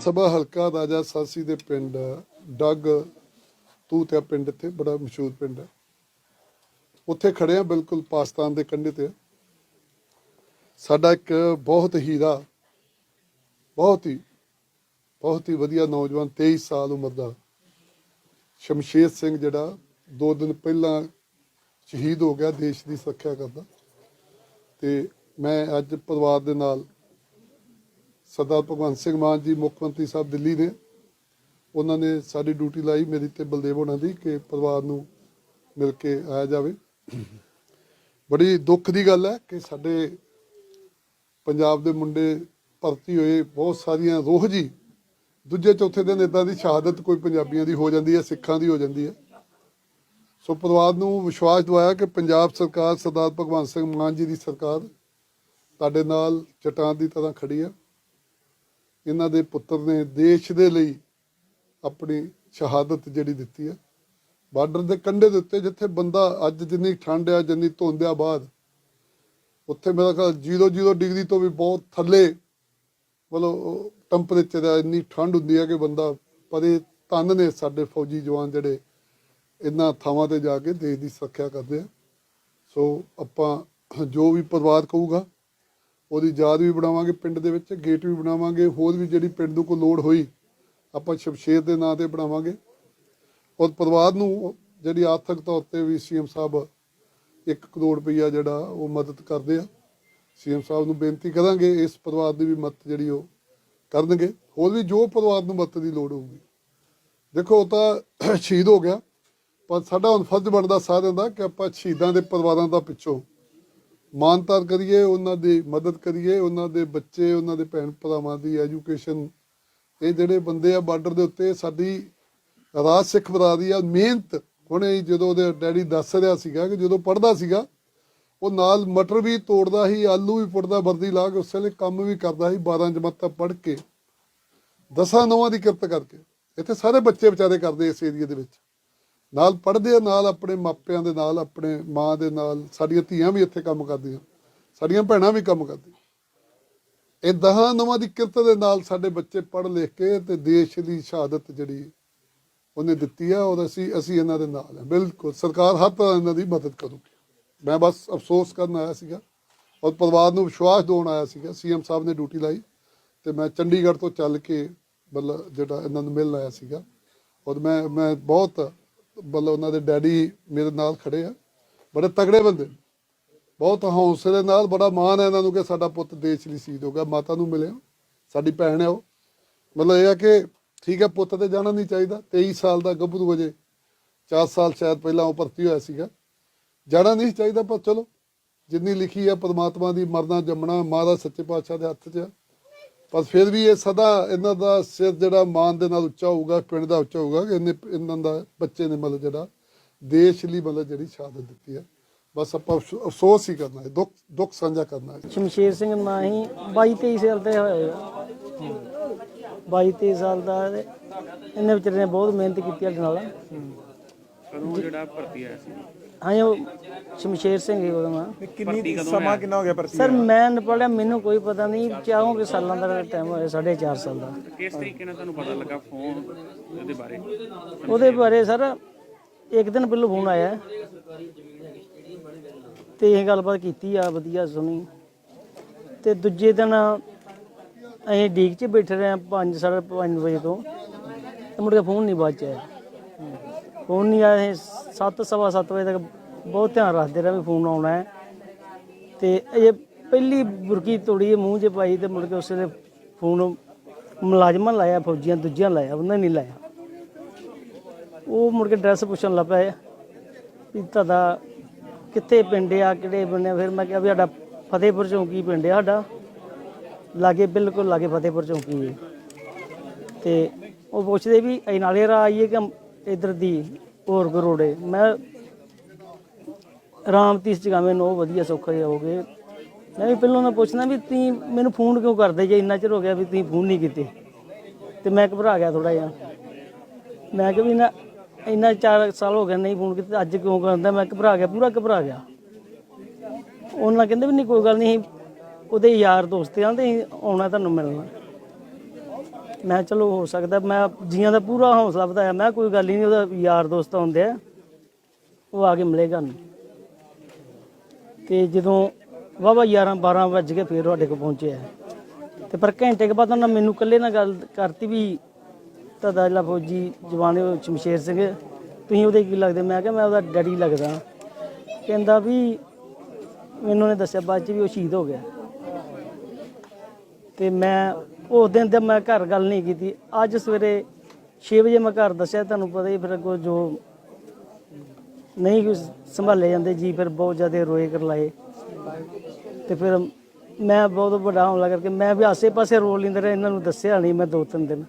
ਸਭਾ ਹਲਕਾ ਰਾਜਾ ਸਾਸੀ ਦੇ ਪਿੰਡ, ਡੱਗ ਤੂਤਿਆ ਪਿੰਡ ਇੱਥੇ, ਬੜਾ ਮਸ਼ਹੂਰ ਪਿੰਡ ਹੈ। ਉੱਥੇ ਖੜੇ ਆ ਬਿਲਕੁਲ ਪਾਕਿਸਤਾਨ ਦੇ ਕੰਢੇ ਤੇ। ਸਾਡਾ ਇੱਕ ਬਹੁਤ ਹੀਰਾ, ਬਹੁਤ ਹੀ ਬਹੁਤ ਹੀ ਵਧੀਆ ਨੌਜਵਾਨ 23 ਸਾਲ ਉਮਰ ਦਾ ਸ਼ਮਸ਼ੇਰ ਸਿੰਘ ਜਿਹੜਾ ਦੋ ਦਿਨ ਪਹਿਲਾਂ ਸ਼ਹੀਦ ਹੋ ਗਿਆ, ਦੇਸ਼ ਦੀ ਸੁਰੱਖਿਆ ਕਰਦਾ। ਤੇ ਮੈਂ ਅੱਜ ਪਰਿਵਾਰ ਦੇ ਨਾਲ ਸਰਦਾਰ ਭਗਵੰਤ ਸਿੰਘ ਮਾਨ ਜੀ ਮੁੱਖ ਮੰਤਰੀ ਸਾਹਿਬ ਦਿੱਲੀ ਨੇ। ਉਹਨਾਂ ਨੇ ਸਾਡੀ ਡਿਊਟੀ ਲਾਈ ਮੇਰੀ ਤੇ ਬਲਦੇਵ ਹੋਣਾ ਦੀ ਕਿ ਪਰਿਵਾਰ ਨੂੰ ਮਿਲ ਕੇ ਆਇਆ ਜਾਵੇ। ਬੜੀ ਦੁੱਖ ਦੀ ਗੱਲ ਹੈ ਕਿ ਸਾਡੇ ਪੰਜਾਬ ਦੇ ਮੁੰਡੇ ਭਰਤੀ ਹੋਏ ਬਹੁਤ ਸਾਰੀਆਂ ਰੋਹ ਜੀ। ਦੂਜੇ ਚੌਥੇ ਦਿਨ ਇਦਾਂ ਦੀ ਸ਼ਹਾਦਤ ਕੋਈ ਪੰਜਾਬੀਆਂ ਦੀ ਹੋ ਜਾਂਦੀ ਹੈ, ਸਿੱਖਾਂ ਦੀ ਹੋ ਜਾਂਦੀ ਹੈ। ਸੋ ਪਰਿਵਾਰ ਨੂੰ ਵਿਸ਼ਵਾਸ ਦਿਵਾਇਆ ਕਿ ਪੰਜਾਬ ਸਰਕਾਰ, ਸਰਦਾਰ ਭਗਵੰਤ ਸਿੰਘ ਮਾਨ ਜੀ ਦੀ ਸਰਕਾਰ ਤੁਹਾਡੇ ਨਾਲ ਚਟਾਨ ਦੀ ਤਰ੍ਹਾਂ ਖੜੀ ਹੈ। ਇਹਨਾਂ ਦੇ ਪੁੱਤਰ ਨੇ ਦੇਸ਼ ਦੇ ਲਈ ਆਪਣੀ ਸ਼ਹਾਦਤ ਜਿਹੜੀ ਦਿੱਤੀ ਹੈ। ਬਾਰਡਰ ਦੇ ਕੰਢੇ ਦੇ ਉੱਤੇ ਜਿੱਥੇ ਬੰਦਾ ਅੱਜ ਜਿੰਨੀ ਠੰਡ ਆ, ਜਿੰਨੀ ਧੁੰਦ ਆ ਬਾਅਦ, ਉੱਥੇ ਮੇਰਾ ਖਿਆਲ 0-0 ਡਿਗਰੀ ਤੋਂ ਵੀ ਬਹੁਤ ਥੱਲੇ ਮਤਲਬ ਟੈਂਪਰੇਚਰ ਆ, ਇੰਨੀ ਠੰਡ ਹੁੰਦੀ ਹੈ ਕਿ ਬੰਦਾ ਪਰੇ ਤਨ ਨੇ ਸਾਡੇ ਫੌਜੀ ਜਵਾਨ ਜਿਹੜੇ ਇਹਨਾਂ ਥਾਵਾਂ ਤੇ ਜਾ ਕੇ ਦੇਸ਼ ਦੀ ਸੁਰੱਖਿਆ ਕਰਦੇ ਆ। ਸੋ ਆਪਾਂ ਜੋ ਵੀ ਪਰਿਵਾਰ ਕਹੂਗਾ ਉਹਦੀ ਯਾਦ ਵੀ ਬਣਾਵਾਂਗੇ, ਪਿੰਡ ਦੇ ਵਿੱਚ ਗੇਟ ਵੀ ਬਣਾਵਾਂਗੇ, ਹੋਰ ਵੀ ਜਿਹੜੀ ਪਿੰਡ ਨੂੰ ਕੋਈ ਲੋੜ ਹੋਈ, ਆਪਾਂ ਸ਼ਮਸ਼ੇਰ ਦੇ ਨਾਂ ਤੇ ਬਣਾਵਾਂਗੇ। ਔਰ ਪਰਿਵਾਰ ਨੂੰ ਜਿਹੜੀ ਆਰਥਿਕ ਤੌਰ ਤੇ ਵੀ ਸੀਐਮ ਸਾਹਿਬ 1 ਕਰੋੜ ਰੁਪਈਆ ਜਿਹੜਾ ਉਹ ਮਦਦ ਕਰਦੇ ਆ। ਸੀਐਮ ਸਾਹਿਬ ਨੂੰ ਬੇਨਤੀ ਕਰਾਂਗੇ ਇਸ ਪਰਿਵਾਰ ਦੀ ਵੀ ਮਦਦ ਜਿਹੜੀ ਉਹ ਕਰਨਗੇ। ਹੋਰ ਵੀ ਜੋ ਪਰਿਵਾਰ ਨੂੰ ਮਦਦ ਦੀ ਲੋੜ ਹੋਊਗੀ। ਦੇਖੋ, ਉਹ ਤਾਂ ਸ਼ਹੀਦ ਹੋ ਗਿਆ, ਪਰ ਸਾਡਾ ਹੁਣ ਫਰਜ਼ ਬਣਦਾ ਸਾਰਿਆਂ ਦਾ ਕਿ ਆਪਾਂ ਸ਼ਹੀਦਾਂ ਦੇ ਪਰਿਵਾਰਾਂ ਦਾ ਪਿੱਛੋਂ ਮਾਨਤਾਰ ਕਰੀਏ, ਉਹਨਾਂ ਦੀ ਮਦਦ ਕਰੀਏ, ਉਹਨਾਂ ਦੇ ਬੱਚੇ, ਉਹਨਾਂ ਦੇ ਭੈਣ ਭਰਾਵਾਂ ਦੀ ਐਜੂਕੇਸ਼ਨ ਇਹ ਜਿਹੜੇ ਬੰਦੇ ਆ ਬਾਰਡਰ ਦੇ ਉੱਤੇ, ਸਾਡੀ ਰਾਜ ਸਿੱਖ ਬਰਾਦਰੀ ਆ ਮਿਹਨਤ। ਹੁਣੇ ਜਦੋਂ ਉਹਦੇ ਡੈਡੀ ਦੱਸ ਰਿਹਾ ਸੀਗਾ ਕਿ ਜਦੋਂ ਪੜਦਾ ਸੀਗਾ, ਉਹ ਨਾਲ ਮਟਰ ਵੀ ਤੋੜਦਾ ਸੀ, ਆਲੂ ਵੀ ਪੁੱਟਦਾ, ਵਰਦੀ ਲਾ ਕੇ ਉਸ ਵੇਲੇ ਕੰਮ ਵੀ ਕਰਦਾ ਸੀ 12 ਜਮਾਤਾਂ ਪੜ੍ਹ ਕੇ। ਦਸਾਂ ਨੌਵਾਂ ਦੀ ਕਿਰਤ ਕਰਕੇ। ਇੱਥੇ ਸਾਰੇ ਬੱਚੇ ਵਿਚਾਰੇ ਕਰਦੇ ਇਸ ਏਰੀਆ ਦੇ ਵਿੱਚ। ਨਾਲ ਪੜ੍ਹਦੇ ਆ, ਨਾਲ ਆਪਣੇ ਮਾਪਿਆਂ ਦੇ ਨਾਲ, ਆਪਣੇ ਮਾਂ ਦੇ ਨਾਲ, ਸਾਡੀਆਂ ਧੀਆਂ ਵੀ ਇੱਥੇ ਕੰਮ ਕਰਦੀਆਂ, ਸਾਡੀਆਂ ਭੈਣਾਂ ਵੀ ਕੰਮ ਕਰਦੀਆਂ। ਇਹ ਦਹਾਂ ਨਵਾਂ ਦੀ ਕਿਰਤ ਦੇ ਨਾਲ ਸਾਡੇ ਬੱਚੇ ਪੜ੍ਹ ਲਿਖ ਕੇ ਤੇ ਦੇਸ਼ ਦੀ ਸ਼ਹਾਦਤ ਜਿਹੜੀ ਉਹਨੇ ਦਿੱਤੀ ਆ, ਔਰ ਅਸੀਂ ਅਸੀਂ ਇਹਨਾਂ ਦੇ ਨਾਲ ਹਾਂ ਬਿਲਕੁਲ, ਸਰਕਾਰ ਹਰ ਤਰ੍ਹਾਂ ਇਹਨਾਂ ਦੀ ਮਦਦ ਕਰੂਗੀ। ਮੈਂ ਬਸ ਅਫਸੋਸ ਕਰਨ ਆਇਆ ਸੀਗਾ, ਔਰ ਪਰਿਵਾਰ ਨੂੰ ਵਿਸ਼ਵਾਸ ਦਿਵਾਉਣ ਆਇਆ ਸੀਗਾ। ਸੀਐਮ ਸਾਹਿਬ ਨੇ ਡਿਊਟੀ ਲਾਈ ਤੇ ਮੈਂ ਚੰਡੀਗੜ੍ਹ ਤੋਂ ਚੱਲ ਕੇ ਮਤਲਬ ਜਿਹੜਾ ਇਹਨਾਂ ਨੂੰ ਮਿਲਣ ਆਇਆ ਸੀਗਾ। ਔਰ ਮੈਂ ਮੈਂ ਬਹੁਤ ਮਤਲਬ ਉਹਨਾਂ ਦੇ ਡੈਡੀ ਮੇਰੇ ਨਾਲ ਖੜੇ ਆ। ਬੜੇ ਤਗੜੇ ਬੰਦੇ। ਬਹੁਤ ਹੌਸਲੇ ਨਾਲ ਬੜਾ ਮਾਣ ਹੈ ਇਹਨਾਂ ਨੂੰ ਕਿ ਸਾਡਾ ਪੁੱਤ ਦੇਸ਼ ਲਈ ਸ਼ਹੀਦ ਹੋ ਗਿਆ, ਮਾਤਾ ਨੂੰ ਮਿਲਿਆ। ਸਾਡੀ ਭੈਣ ਹੈ ਉਹ। ਮਤਲਬ ਇਹ ਆ ਕਿ ਠੀਕ ਹੈ, ਪੁੱਤ ਤੇ ਜਾਣਾ ਨਹੀਂ ਚਾਹੀਦਾ। 23 ਸਾਲ ਦਾ ਗੱਭਰੂ ਵਜੇ 4 ਸਾਲ ਸ਼ਾਇਦ ਪਹਿਲਾਂ ਉਹ ਭਰਤੀ ਹੋਇਆ ਸੀਗਾ। ਜਾਣਾ ਨਹੀਂ ਚਾਹੀਦਾ, ਪਰ ਚਲੋ, ਜਿੰਨੀ ਲਿਖੀ ਆ ਪਰਮਾਤਮਾ ਦੀ ਮਰਨਾ ਜੰਮਣਾ, ਮਾਂ ਦਾ ਸੱਚੇ ਪਾਤਸ਼ਾਹ ਦੇ ਹੱਥ 'ਚ ਆ। ਪਰ ਫਿਰ ਵੀ ਇਹ ਸਦਾ ਇਹਨਾਂ ਦਾ ਸਿਰ ਜਿਹੜਾ ਮਾਨ ਦੇ ਨਾਲ ਉੱਚਾ ਹੋਊਗਾ ਪਿੰਡ ਦਾ ਉੱਚਾ ਹੋਊਗਾ ਕਿ ਇਹਨੇ ਇਹਨਾਂ ਦਾ ਬੱਚੇ ਨੇ ਮਤਲਬ ਜਿਹੜਾ ਦੇਸ਼ ਲਈ ਮਤਲਬ ਜਿਹੜੀ ਸ਼ਹਾਦਤ ਦਿੱਤੀ ਹੈ। ਬਸ ਆਪਾਂ ਅਫਸੋ- ਅਫਸੋਸ ਹੀ ਕਰਨਾ ਹੈ ਦੁੱਖ ਦੁੱਖ ਸਾਂਝਾ ਕਰਨਾ ਹੈ। ਸ਼ਮਸ਼ੇਰ ਸਿੰਘ ਨਾਂ ਹੀ 22 23 ਸਾਲ ਦੇ ਹੋਏ ਆ। 22 23 ਸਾਲ ਦਾ ਇਹਨੇ ਵਿਚਾਰੇ ਨੇ ਬਹੁਤ ਮਿਹਨਤ ਕੀਤੀ ਸਾਡੇ ਨਾਲ। ਕਦੋਂ ਜਿਹੜਾ ਭਰਤੀ ਆਇਆ ਸੀ। ਹਾਂ ਉਹ ਸ਼ਮਸ਼ੇਰ ਸਿੰਘ ਹੀ ਉਹਦਾ ਨਾਂ ਕਿੰਨੀ ਸਮਾਂ ਕਿੰਨਾ ਹੋ ਗਿਆ ਭਰਤੀ ਸਰ ਮੈਂ ਨ ਪੜਿਆ ਮੈਨੂੰ ਕੋਈ ਪਤਾ ਨਹੀਂ ਚਾਹੋਂ ਕਿ ਸਾਲਾਂ ਦਾ ਟਾਈਮ ਹੋਇਆ 4.5 ਸਾਲ ਦਾ। ਕਿਸ ਤਰੀਕੇ ਨਾਲ ਤੁਹਾਨੂੰ ਪਤਾ ਲੱਗਾ ਫੋਨ ਉਹਦੇ ਬਾਰੇ? ਉਹਦੇ ਬਾਰੇ ਸਰ ਇੱਕ ਦਿਨ ਪਹਿਲਾਂ ਫੋਨ ਆਇਆ। ਤੇ ਇਹ ਗੱਲਬਾਤ ਕੀਤੀ ਆ ਵਧੀਆ ਸੁਣੀ। ਤੇ ਦੂਜੇ ਦਿਨ ਅਸੀਂ ਡੀਕ 'ਚ ਬੈਠੇ ਰਹੇ 5 ਸਾਢੇ ਪੰਜ ਵਜੇ ਤੋਂ। ਤੇ ਮੁੜ ਕੇ ਫੋਨ ਨਹੀਂ ਬਾਅਦ ਚ ਆਇਆ। ਫੋਨ ਨਹੀਂ ਆਇਆ 7 ਸਵਾ ਸੱਤ ਵਜੇ ਤੱਕ ਬਹੁਤ ਧਿਆਨ ਰੱਖਦੇ ਰਹੇ ਵੀ ਫੋਨ ਆਉਣਾ ਹੈ। ਤੇ ਇਹ ਪਹਿਲੀ ਬੁਰਕੀ ਤੋੜੀ ਮੂੰਹ 'ਚ ਪਾਈ ਤੇ ਮੁੜ ਕੇ ਉਸੇ ਵੇਲੇ ਫੋਨ ਮੁਲਾਜ਼ਮਾਂ ਲਾਇਆ, ਫੌਜੀਆਂ ਦੂਜਿਆਂ ਲਾਇਆ, ਉਹਨਾਂ ਨਹੀਂ ਲਾਇਆ। ਉਹ ਮੁੜ ਕੇ ਡਰੈਸ ਪੁੱਛਣ ਲੱਗ ਪਿਆ ਵੀ ਤੁਹਾਡਾ ਕਿੱਥੇ ਪਿੰਡ ਆ, ਕਿਹੜੇ ਪਿੰਡ ਆ? ਫਿਰ ਮੈਂ ਕਿਹਾ ਵੀ ਸਾਡਾ ਫਤਿਹਪੁਰ ਚੌਂਕੀ ਪਿੰਡ ਆ ਸਾਡਾ। ਲਾਗੇ ਬਿਲਕੁਲ ਲਾਗੇ ਫਤਿਹਪੁਰ ਚੌਂਕੀ ਹੈ। ਤੇ ਉਹ ਪੁੱਛਦੇ ਵੀ ਅਸੀਂ ਨਾਲੇ ਰਾਹ ਆਈਏ ਕਿ ਇਧਰ ਦੀ? ਹੋਰ ਕੋਈ ਮੈਂ ਰਾਮ ਤੀਸ ਜਗਾਵੇਂ ਉਹ ਵਧੀਆ ਸੌਖਾ ਜਿਹਾ ਹੋ ਗਏ। ਮੈਂ ਵੀ ਪਹਿਲਾਂ ਨਾ ਪੁੱਛਣਾ ਵੀ ਤੁਸੀਂ ਮੈਨੂੰ ਫੋਨ ਕਿਉਂ ਕਰਦੇ ਜੇ? ਇੰਨਾ ਚਿਰ ਹੋ ਗਿਆ ਵੀ ਤੁਸੀਂ ਫੋਨ ਨਹੀਂ ਕੀਤੇ। ਤੇ ਮੈਂ ਘਬਰਾ ਗਿਆ ਥੋੜਾ ਜਿਹਾ। ਮੈਂ ਕਿਹਾ ਵੀ ਨਾ ਇੰਨਾ 4 ਸਾਲ ਹੋ ਗਏ ਨਹੀਂ ਫੋਨ ਕੀਤਾ, ਅੱਜ ਕਿਉਂ ਕਰਦਾ? ਮੈਂ ਘਬਰਾ ਗਿਆ, ਪੂਰਾ ਘਬਰਾ ਗਿਆ। ਉਹਨਾਂ ਕਹਿੰਦੇ ਵੀ ਨਹੀਂ, ਕੋਈ ਗੱਲ ਨਹੀਂ ਉਹਦੇ ਯਾਰ ਦੋਸਤ ਆਂ, ਤੇ ਅਸੀਂ ਆਉਣਾ ਤੁਹਾਨੂੰ ਮਿਲਣਾ। ਮੈਂ ਕਿਹਾ, ਚਲੋ ਹੋ ਸਕਦਾ, ਮੈਂ ਜੀਆਂ ਦਾ ਪੂਰਾ ਹੌਸਲਾ ਵਧਾਇਆ। ਮੈਂ ਕੋਈ ਗੱਲ ਹੀ ਨਹੀਂ, ਉਹਦਾ ਯਾਰ ਦੋਸਤ ਆਉਂਦੇ ਆ, ਉਹ ਆ ਕੇ ਮਿਲੇਗਾ ਨੂੰ। ਤੇ ਜਦੋਂ ਵਾਵਾ 11 12 ਵੱਜ ਕੇ ਫੇਰ ਤੁਹਾਡੇ ਕੋਲ ਪਹੁੰਚਿਆ। ਤੇ ਪਰ ਘੰਟੇ ਕੇ ਬਾਅਦ ਉਹਨਾਂ ਮੈਨੂੰ ਇਕੱਲੇ ਨਾਲ ਗੱਲ ਕਰਤੀ ਵੀ, ਤੁਹਾਡਾ ਜਿਹੜਾ ਫੌਜੀ ਜਵਾਨ ਸ਼ਮਸ਼ੇਰ ਸਿੰਘ, ਤੁਸੀਂ ਉਹਦੇ ਕੀ ਲੱਗਦੇ? ਮੈਂ ਕਿਹਾ, ਮੈਂ ਉਹਦਾ ਡੈਡੀ ਲੱਗਦਾ। ਕਹਿੰਦਾ ਵੀ, ਮੈਨੂੰ ਨੇ ਦੱਸਿਆ, ਬਾਅਦ ਚ ਵੀ ਉਹ ਸ਼ਹੀਦ ਹੋ ਗਿਆ। ਤੇ ਮੈਂ ਉਸ ਦਿਨ ਤੇ ਮੈਂ ਘਰ ਗੱਲ ਨਹੀਂ ਕੀਤੀ। ਅੱਜ ਸਵੇਰੇ 6 ਵਜੇ ਮੈਂ ਘਰ ਦੱਸਿਆ ਤੁਹਾਨੂੰ ਪਤਾ ਹੀ ਫਿਰ ਅੱਗੋਂ ਜੋ ਨਹੀਂ ਸੰਭਾਲੇ ਜਾਂਦੇ ਜੀ ਫਿਰ ਬਹੁਤ ਜ਼ਿਆਦਾ ਰੋਏ ਕਰ ਲਾਏ ਤੇ ਫਿਰ ਮੈਂ ਬਹੁਤ ਵੱਡਾ ਹਮਲਾ ਕਰਕੇ ਮੈਂ ਵੀ ਆਸੇ-ਪਾਸੇ ਰੋ ਲੈਂਦੇ ਰਹੇ ਇਹਨਾਂ ਨੂੰ ਦੱਸਿਆ ਨਹੀਂ ਮੈਂ ਦੋ ਤਿੰਨ ਦਿਨ।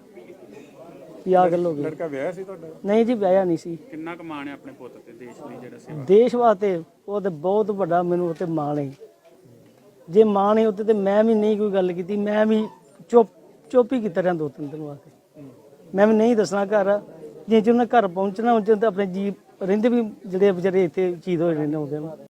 ਵੀ ਆਹ ਗੱਲ ਹੋ ਗਈ। ਲੜਕਾ ਵਿਆਹ ਸੀ ਤੁਹਾਡਾ? ਨਹੀਂ ਜੀ ਵਿਆਹਿਆ ਨਹੀਂ ਸੀ। ਕਿੰਨਾ ਕੁ ਮਾਣ ਹੈ ਆਪਣੇ ਪੁੱਤ ਤੇ ਦੇਸ਼ ਲਈ ਜਿਹੜਾ ਸੇਵਾ ਦੇਸ਼ ਵਾਸਤੇ ਉਹ ਤੇ ਬਹੁਤ ਵੱਡਾ ਮੈਨੂੰ ਉੱਤੇ ਮਾਣ ਹੈ। ਜੇ ਮਾਣ ਹੈ ਉੱਤੇ ਤੇ ਮੈਂ ਵੀ ਨਹੀਂ ਕੋਈ ਗੱਲ ਕੀਤੀ ਮੈਂ ਵੀ ਚੁੱਪ ਚੁੱਪ ਹੀ ਕੀਤਾ ਰਿਹਾ ਦੋ ਤਿੰਨ ਦਿਨ ਵਾਸਤੇ। ਮੈਂ ਵੀ ਨਹੀਂ ਦੱਸਣਾ ਘਰ, ਜੇ ਉਹਨਾਂ ਘਰ ਪਹੁੰਚਣਾ ਉਹਨਾਂ ਆਪਣੇ ਜੀ ਰਹਿੰਦੇ ਵੀ ਜਿਹੜੇ ਵਿਚਾਰੇ ਇੱਥੇ ਚੀਜ਼ ਹੋਏ ਨੇ ਉਹਦੇ ਨਾਲ